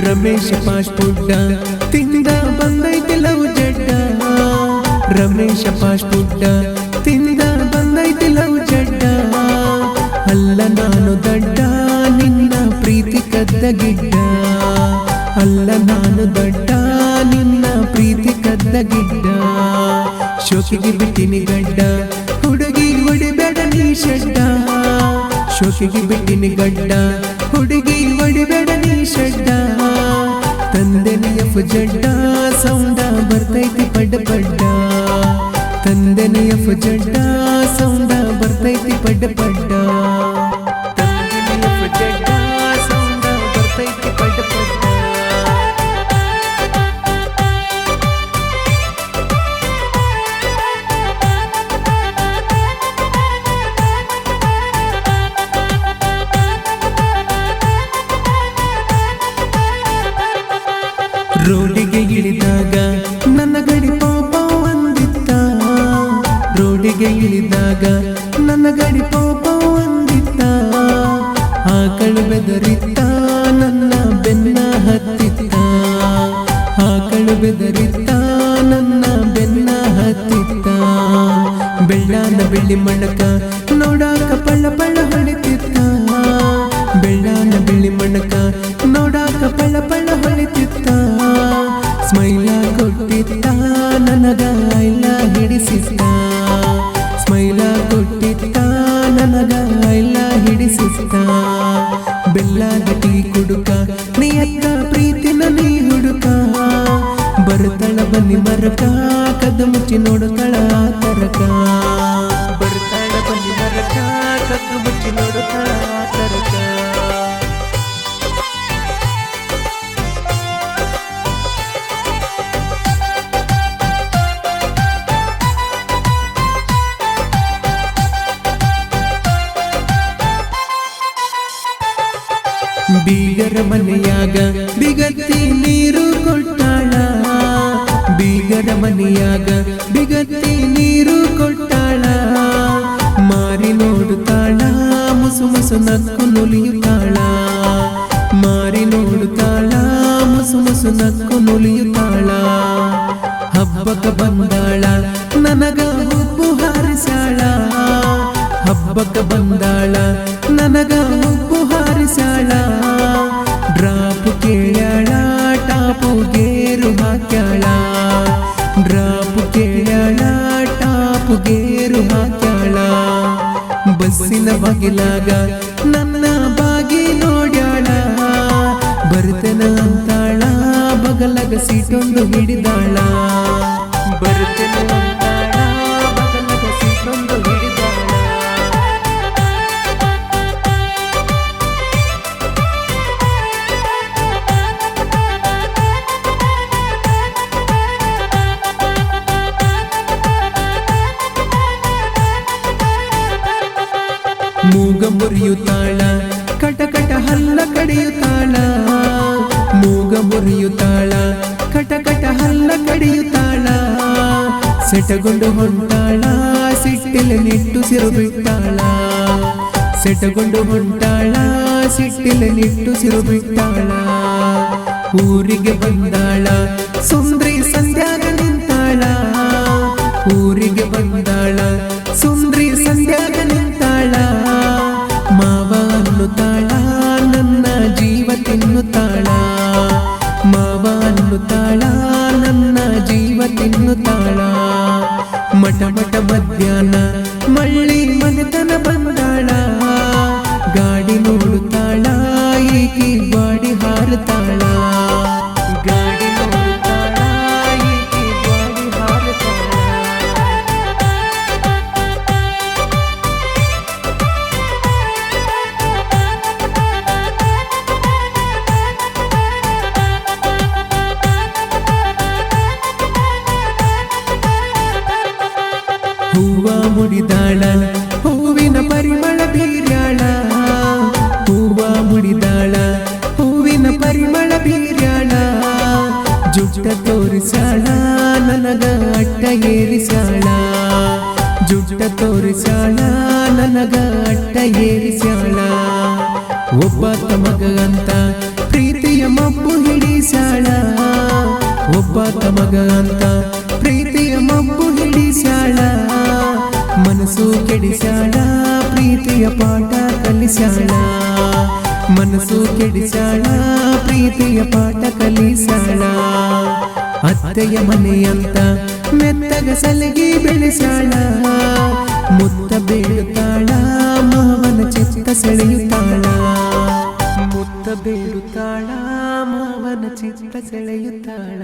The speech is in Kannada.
ರಮೇಶ ಪಾಸ್ಪುಡ್ಡ ತಿಂದ ಬಂದೈತಿ ಲವ್ ಜಡ್ಡ. ರಮೇಶ ಪಾಸ್ಪುಡ್ಡ ತಿಂದ ಬಂದೈತೆ ಲವ್ ಜಡ್ಡ. ಅಲ್ಲ ನಾನು ದಡ್ಡ, ನಿನ್ನ ಪ್ರೀತಿ ಕದ್ದಗಿಡ್ಡ ಅಲ್ಲ ನಾನು ದಡ್ಡ, ನಿನ್ನ ಪ್ರೀತಿ ಕದ್ದಗಿಡ್ಡ ಶೋಕಿಗೆ ಬಿಟ್ಟಿನಿ ಗಡ್ಡ, ಹುಡುಗಿ ಹೊಡಿಬೇಡ ನೀ ಶಡ್ಡ. ಶೋಕಿಗೆ ಬಿಟ್ಟಿನಿ ಗಡ್ಡ, ಹುಡುಗಿ ಹೊಡಿಬೇಡ ನೀ ಶಡ್ಡ. ತಂದೆನ ಎಫ್ ಜಡ್ಡ ಸೌಂಡ ಬರ್ತೈತಿ ಪಡ್ಡ ಪಡ್ಡ ತಂದೆನ ಎಫ್ ಜಡ್ಡ ಸೌಂಡ ಬರ್ತೈತಿ ಪಡ್ಡ ಪಡ್ಡ ರೋಡಿಗೆ ಇಳಿದಾಗ ನನ್ನ ಗಡಿ ಪಾಪ ಒಂದಿತ್ತ. ಆಕಳು ಬೆದರಿತ್ತ, ನನ್ನ ಬೆನ್ನ ಹತ್ತಿತ್ತ. ಆಕಳು ಬೆದರಿತ್ತ, ನನ್ನ ಬೆನ್ನ ಹತ್ತಿತ್ತ. ಬೆಳ್ಳಾನ ಬೆಳ್ಳಿ ಮಣಕ ನೋಡಾಕ ಪಳ್ಳ ಪಳ್ಳ ಹೊಡಿತಿತ್ತ. ಬೆಳ್ಳಾನ ಬೆಳ್ಳಿ ಮಣಕ ನೋಡಾಕ ಪಳ್ಳ ಪಳ್ಳ ಹಿಡಿಸಿತ್ತ ಬೆಲ್ಲದ ಟೀ ಕುಡುಕ ನೀಯತ್ತ ಪ್ರೀತಿನ ನೀ ಹುಡುಕ. ಬರುತ್ತಳ ಬನ್ನಿ ಬರಕ ಕದ ಮುಚ್ಚಿ ನೋಡುತ್ತಳ ತರಕ. ಮನೆಯಾಗ ಬಿಗತ್ತಿ ನೀರು ಕೊಟ್ಟಾಳ. ಬೀಗರ ಮನೆಯಾಗ ಬಿಗತ್ತಿ ನೀರು ಕೊಟ್ಟಾಳ. ಮಾರಿ ನೋಡುತ್ತಾಳ, ಮುಸು ಮುಸು ನಕ್ಕು ನುಲಿಯುತ್ತಾಳ. ಮಾರಿ ನೋಡುತ್ತಾಳ, ಮುಸು ಮುಸು ನಕ್ಕು ನುಲಿಯುತ್ತಾಳ. ಹಬ್ಬಕ ಬಂದಾಳ, ನನಗ ಹುಬ್ಬು ಹಾರಿಸಾಳ ಹಬ್ಬಕ ಬಂದಾಳ, ನನಗ ಡ್ರಾಪ್ ಕೇಳ್ಯಾಳ ಟಾಪು ಗೇರು ಹಾಕ್ಯಾಳ. ಬಸ್ಸಿನ ಬಾಗಿಲಾಗ ನನ್ನ ಬಾಗಿ ನೋಡ್ಯಾಳ. ಬರ್ತನ ಅಂತಾಳ, ಬಗಲಗ ಸೀಟೊಂದು ಹಿಡಿದಾಳ. ಬರ್ತನ ಅಂತಾಳ, ಬಗಲಗ ಸೀಟೊಂದು ಮೂಗ ಮುರಿಯುತ್ತಾಳ ಕಟಕಟ ಕಟ ಹಲ್ಲ ಕಡಿಯುತ್ತಾಳ. ಮೂಗ ಮುರಿಯುತ್ತಾಳ, ಕಟ ಕಟ ಹಲ್ಲ ಕಡಿಯುತ್ತಾಳ. ಸೆಟಗೊಂಡು ಹೊಂಟಾಳ, ಸಿಟ್ಟಿಲೆ ನಿಟ್ಟು ಸಿರು ಬಿಟ್ಟಾಳ. ಸೆಟಗೊಂಡು ಹೊಂಟಾಳ, ಸಿಟ್ಟಿಲೆ ನಿಟ್ಟು ಸಿರು ಬಿಟ್ಟಾಳ. ಊರಿಗೆ ಬಂದಾಳ, ಸುಂದ್ರಿ ಸಂಧ್ಯಾಗ ನಿಂತಾಳ. ಊರಿಗೆ ಬಂದಾಳ, ಸುಂದ್ರಿ ಮುಡಿದಾಳ, ಹೂವಿನ ಪರಿಮಳ ಬೀರ್ಯಾಳ. ಹೂವ ಮುಡಿದಾಳ, ಹೂವಿನ ಪರಿಮಳ ಬೀರ್ಯಾಳ. ಜುಟ್ಟ ತೋರಿಸಾಳ, ನನಗ ಅಟ್ಟ ಏರಿಸಾಳ ಜುಟ್ಟ ತೋರಿಸಾಳ, ನನಗ ಅಟ್ಟ ಏರಿಸಾಳ ಒಬ್ಬ ತಮಗ ಅಂತ ಪ್ರೀತಿಯ ಮೊಬ್ಬ ಹಿಡಿಸಾಳ ಒಬ್ಬ ತಮಗ ಅಂತ ಪ್ರೀತಿಯ ಪಾಠ ಕಲಿಸ್ಯಾಳ ಮನಸ್ಸು ಕೆಡಿಸ್ಯಾಳ ಪ್ರೀತಿಯ ಪಾಠ ಕಲಿಸ್ಯಾಳ ಅತ್ತೆಯ ಮನೆಯಂತ ಮೆತ್ತಗ ಸಲಗಿ ಬೆಳೆಸ್ಯಾಳ ಮುತ್ತ ಬೇಡುತ್ತಾಳ ಮಾವನ ಚಿತ್ತ ಸೆಳೆಯುತ್ತಾಳ ಮುತ್ತ ಬೇಡುತ್ತಾಳ ಮಾವನ ಚಿತ್ತ ಸೆಳೆಯುತ್ತಾಳ